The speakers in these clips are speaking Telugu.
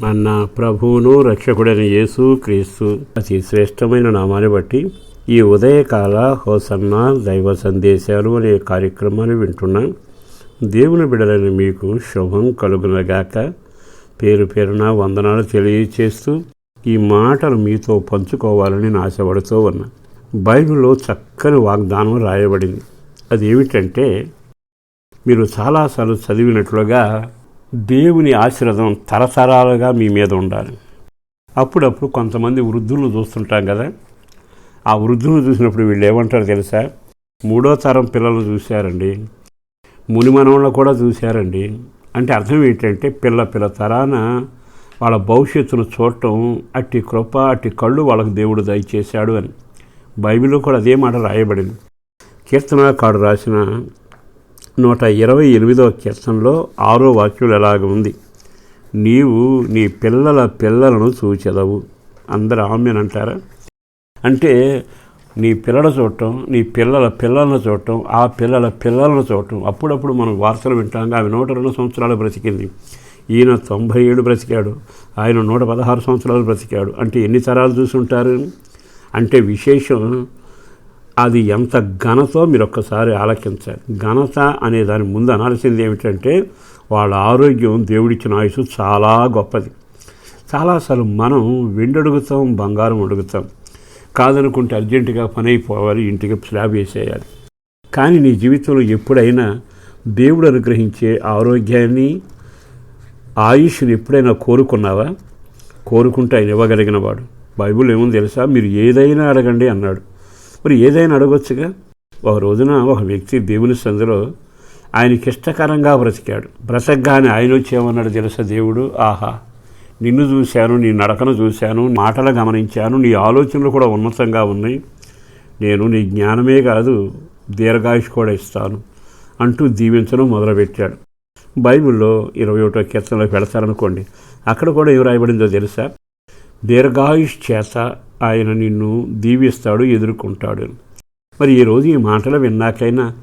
మన ప్రభువును రక్షకుడైన యేసు క్రీస్తు అతి శ్రేష్టమైన నామాన్ని బట్టి ఈ ఉదయకాల హోసన్న దైవ సందేశాలు అనే కార్యక్రమాన్ని వింటున్నాం. దేవుని బిడలైన మీకు శుభం కలుగునగాక. పేరు పేరున వందనాలు తెలియచేస్తూ ఈ మాటలు మీతో పంచుకోవాలని ఆశపడుతూ ఉన్నా. బైబిల్లో చక్కని వాగ్దానం రాయబడింది. అది ఏమిటంటే మీరు చాలాసార్లు చదివినట్లుగా దేవుని ఆశీర్వాదం తరతరాలుగా మీ మీద ఉండాలి. అప్పుడప్పుడు కొంతమంది వృద్ధులను చూస్తుంటాం కదా. ఆ వృద్ధులను చూసినప్పుడు వీళ్ళు ఏమంటారు తెలుసా? మూడో తరం పిల్లలను చూశారండి. మునిమనంలో కూడా చూశారండి. అంటే అర్థం ఏంటంటే పిల్ల పిల్ల తరాన వాళ్ళ భవిష్యత్తును చూడటం అట్టి కృప అట్టి కళ్ళు వాళ్ళకు దేవుడు దయచేశాడు అని. బైబిల్లో కూడా అదే మాట రాయబడింది. కీర్తనకాడు రాసిన నూట ఇరవై ఎనిమిదవ కీర్తనలో ఆరో వాక్యం ఎలాగ ఉంది? నీవు నీ పిల్లల పిల్లలను చూచెదవు. అందరు ఆమెను అంటారా? అంటే నీ పిల్లల చూడటం నీ పిల్లల పిల్లలను చూడటం ఆ పిల్లల పిల్లలను చూడటం. అప్పుడప్పుడు మనం వార్తలు వింటాం. ఆమె నూట రెండు సంవత్సరాలు బ్రతికింది. ఈయన తొంభై ఏడు బ్రతికాడు. ఆయన నూట పదహారు సంవత్సరాలు బ్రతికాడు. అంటే ఎన్ని తరాలు చూసుంటారు? అంటే విశేషం అది ఎంత ఘనతో మీరు ఒక్కసారి ఆలకించాలి ఘనత అనే దాని ముందు అనాల్సింది ఏమిటంటే వాళ్ళ ఆరోగ్యం దేవుడిచ్చిన ఆయుసు చాలా గొప్పది. చాలాసార్లు మనం వెండి అడుగుతాం బంగారం అడుగుతాం. కాదనుకుంటే అర్జెంటుగా పని అయిపోవాలి ఇంటికి స్లాబ్ వేసేయాలి. కానీ నీ జీవితంలో ఎప్పుడైనా దేవుడు అనుగ్రహించే ఆరోగ్యాన్ని ఆయుష్ని ఎప్పుడైనా కోరుకున్నావా? కోరుకుంటే ఆయన ఇవ్వగలిగిన వాడు బైబుల్ ఏముంది తెలుసా? మీరు ఏదైనా అడగండి అన్నాడు. మరి ఏదైనా అడగొచ్చుగా? ఒక రోజున ఒక వ్యక్తి దేవుని సందులో ఆయనకి ఇష్టకరంగా బ్రతికాడు. బ్రతకగానే ఆయన వచ్చేమన్నాడు తెలుసా దేవుడు? ఆహా నిన్ను చూశాను నీ నడకను చూశాను మాటలు గమనించాను నీ ఆలోచనలు కూడా ఉన్నతంగా ఉన్నాయి. నేను నీ జ్ఞానమే కాదు దీర్ఘాయుష్ కూడా ఇస్తాను అంటూ దీవించడం మొదలుపెట్టాడు. బైబిల్లో ఇరవై ఒకటో కీర్తనలో పెడతారనుకోండి అక్కడ కూడా ఏం రాయబడిందో తెలుసా? దీర్ఘాయుష్ చేత ఆయన నిన్ను దీవిస్తాడు ఎదుర్కొంటాడు. మరి ఈరోజు ఈ మాటలు విన్నాకైనా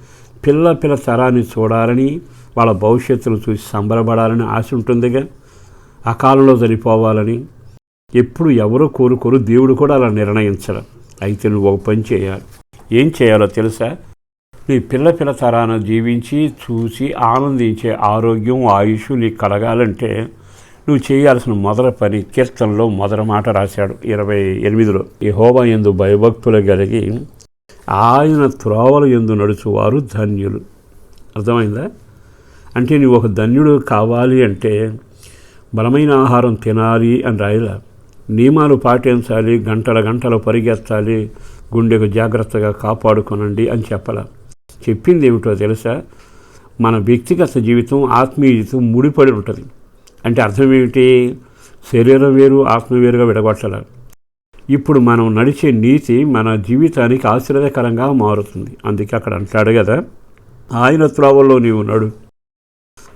పిల్ల పిల్ల తరాన్ని చూడాలని వాళ్ళ భవిష్యత్తును చూసి సంబరపడాలని ఆశ ఉంటుందిగా. అకాలంలో చనిపోవాలని ఎప్పుడు ఎవరో కోరుకోరు దేవుడు కూడా అలా నిర్ణయించడం అయితే నువ్వు ఒక పని చేయాలి. ఏం చేయాలో తెలుసా? నీ పిల్ల పిల్ల తరాన జీవించి చూసి ఆనందించే ఆరోగ్యం ఆయుష్ నీకు కలగాలంటే నువ్వు చేయాల్సిన మొదల పని కీర్తనలో మొదల మాట రాశాడు. ఇరవై ఎనిమిదిలో ఈ హోబా ఎందు భయభక్తులు కలిగి ఆయన త్రోవల ఎందు నడుచువారు ధన్యులు. అర్థమైందా? అంటే నువ్వు ఒక ధన్యుడు కావాలి అంటే బలమైన ఆహారం తినాలి అని రాయలా. నియమాలు పాటించాలి గంటల గంటలు పరిగెత్తాలి గుండెకు జాగ్రత్తగా కాపాడుకోనండి అని చెప్పాల. చెప్పింది ఏమిటో తెలుసా? మన వ్యక్తిగత జీవితం ఆత్మీయ జీవితం ముడిపడి ఉంటుంది. అంటే అర్థం ఏమిటి? శరీరం వేరు ఆత్మ వేరుగా విడగొట్టాల. ఇప్పుడు మనం నడిచే నీతి మన జీవితానికి ఆశీర్వదకరంగా మారుతుంది. అందుకే అక్కడ అంటాడు కదా ఆయన త్రోవల్లో నీవు నడు.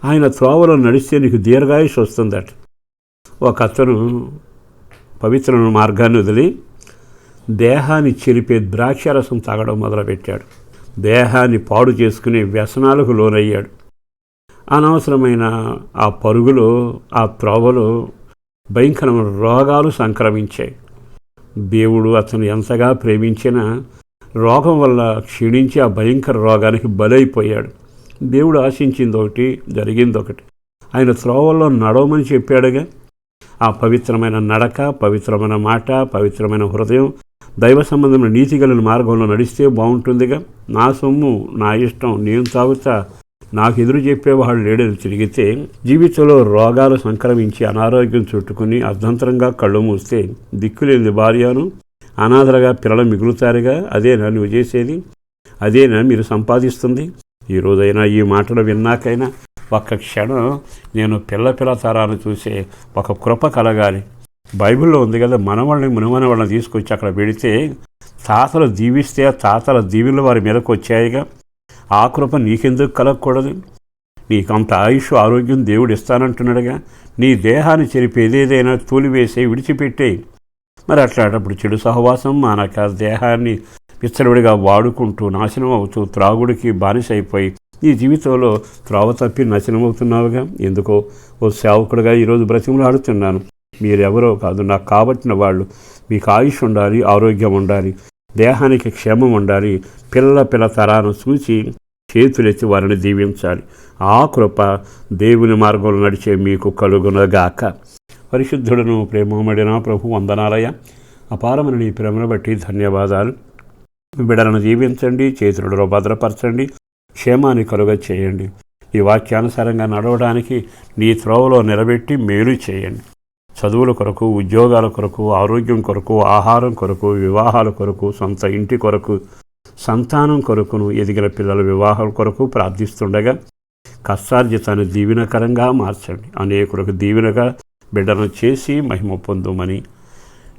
ఆయన త్రోవలో నడిస్తే నీకు దీర్ఘాయుష్ వస్తుందట. ఒక అతను పవిత్ర మార్గాన్ని వదిలి దేహాన్ని చెరిపే ద్రాక్షరసం తాగడం మొదలుపెట్టాడు. దేహాన్ని పాడు చేసుకునే వ్యసనాలకు లోనయ్యాడు. అనవసరమైన ఆ పరుగులు ఆ త్రోవలు భయంకరమైన రోగాలు సంక్రమించాయి. దేవుడు అతను ఎంతగా ప్రేమించినా రోగం వల్ల క్షీణించి ఆ భయంకర రోగానికి బలైపోయాడు. దేవుడు ఆశించింది ఒకటి జరిగింది ఒకటి ఆయన త్రోవల్లో నడవమని చెప్పాడుగా. ఆ పవిత్రమైన నడక పవిత్రమైన మాట పవిత్రమైన హృదయం దైవ సంబంధమైన నీతి కలిగిన మార్గంలో నడిస్తే బాగుంటుందిగా. నా సొమ్ము నా ఇష్టం నేను తాగుతా నాకు ఎదురు చెప్పేవాడు లేడని తిరిగితే జీవితంలో రోగాలు సంక్రమించి అనారోగ్యం చుట్టుకుని అర్ధంతరంగా కళ్ళు మూస్తే దిక్కులేని భార్యను అనాథలుగా పిల్లలు మిగులుతారుగా అదేనా నువ్వు చేసేది అదేనా మీరు సంపాదిస్తుంది. ఈ రోజైనా ఈ మాటలు విన్నాకైనా ఒక్క క్షణం నేను పిల్ల పిల్ల తరాన్ని చూసే ఒక కృప కలగాలి. బైబిల్లో ఉంది కదా మనవాళ్ళని మునమన వాళ్ళని తీసుకొచ్చి అక్కడ పెడితే తాతలు దీవిస్తే తాతల దీవులు వారి మీదకు వచ్చాయిగా. ఆ కృప నీకెందుకు కలగకూడదు? నీకంత ఆయుష్ ఆరోగ్యం దేవుడు ఇస్తానంటున్నాడుగా. నీ దేహాన్ని చెరిపి ఏదేదైనా తూలివేసే విడిచిపెట్టేయి మరి అట్లాంటప్పుడు చెడు సహవాసం మానక దేహాన్ని విచ్చలవిడిగా వాడుకుంటూ నాశనం అవుతూ త్రాగుడికి బానిసైపోయి నీ జీవితంలో త్రావ తప్పి నాశనమవుతున్నావుగా ఎందుకో ఓ సేవకుడుగా ఈరోజు బ్రతిమలాడుతున్నాను మీరెవరో కాదు నాకు కాబట్టిన వాళ్ళు. మీకు ఆయుష్ ఉండాలి ఆరోగ్యం ఉండాలి. దేహానికి క్షేమం ఉండాలి. పిల్ల పిల్ల తరాను చూసి చేతులెత్తి వారిని దీవించాలి. ఆ కృప దేవుని మార్గంలో నడిచే మీకు కలుగునగాక. పరిశుద్ధుడను ప్రేమమడిన ప్రభు వందనాలయ అపారమైన నీ ప్రేమను బట్టి ధన్యవాదాలు. బిడలను జీవించండి చేతులలో భద్రపరచండి క్షేమాన్ని కలుగ చేయండి. ఈ వాక్యానుసారంగా నడవడానికి నీ త్రోవలో నిలబెట్టి మేలు చేయండి. చదువుల కొరకు ఉద్యోగాల కొరకు ఆరోగ్యం కొరకు ఆహారం కొరకు వివాహాల కొరకు సొంత ఇంటి కొరకు సంతానం కొరకును ఎదిగిన పిల్లల వివాహాల కొరకు ప్రార్థిస్తుండగా కష్టార్జితాన్ని దీవెనకరంగా మార్చండి. అనేకులకు దీవెనగా బిడ్డను చేసి మహిమ పొందుమని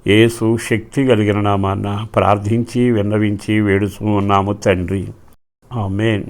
యేసు శక్తి కలిగిన నామాన్న ప్రార్థించి విన్నవించి వేడుచు ఉన్నాము తండ్రి. ఆమెన్.